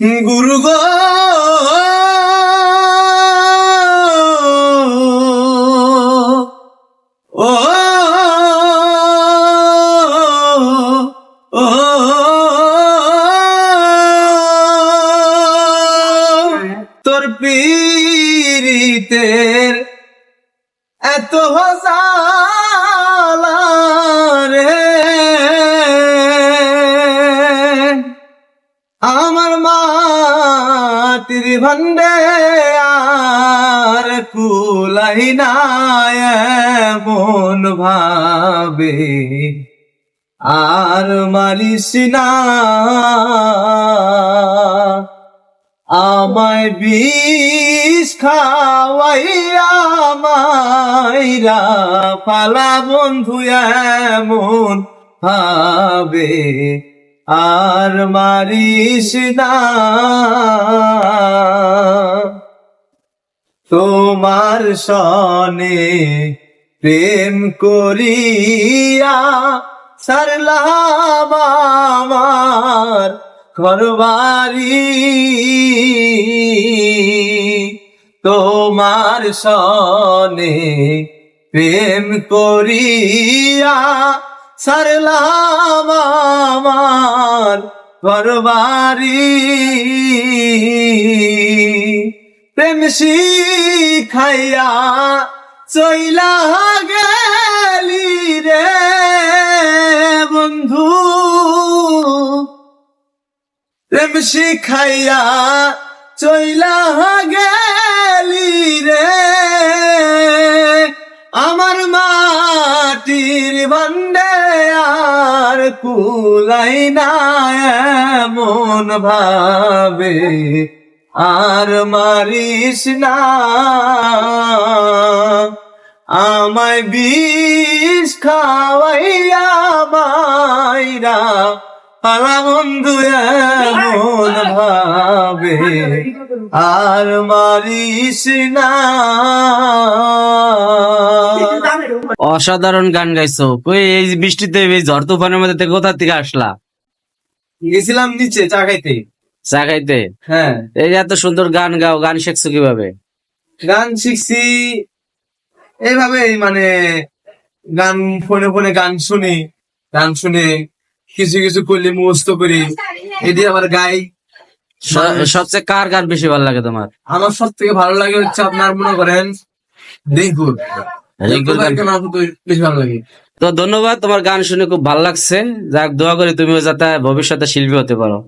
গুরু গো তোর পীরিতের এত জালা মাটির ভান্ডে আর কুলাই না মন ভাবে। আর মারিস না। আমায় বিষ খাওয়াইয়া পালা বন্ধু এমন ভাবে। আর মারিস না। তোমার সনে প্রেম করিয়া সারলাম আমার ঘরবাড়ি। তোমার সনে প্রেম করিয়া সারলাম আমার ঘরবাড়ি প্রেম শিখাইয়া চইলা গেলি রে বন্ধু। প্রেম শিখাইয়া মাটির বান্ডে আর কুলাই না এমন ভাবে আর মারিস না। আমায় বিষ খাওয়াইয়া মাইরা পালা বন্ধু এমন ভাবে আর মারিস না। অসাধারণ গান গাইছো। কই এই বৃষ্টিতে এই ঝড় তুফানের মধ্যে কোথা থেকে আসলা? গেছিলাম নিচে চা খাইতে। চা খাইতে? হ্যাঁ। এই এত সুন্দর গান গাও গান শিখছো কীভাবে? গান শিখছি এইভাবেই মানে গান ফোনে ফোনে গান শুনি গান শুনে কিছু কিছু করলে মুখস্থ করি এটি আবার গাই। সবচেয়ে কার গান বেশি ভালো লাগে তোমার? আমার সব থেকে ভালো লাগে হচ্ছে আপনার মনে করেন রিঙ্কুর তো ধন্যবাদ তোমার গান শুনে খুব ভালো লাগছে। যাক দোয়া করি তুমিও যাতে ভবিষ্যতে শিল্পী হতে পারো।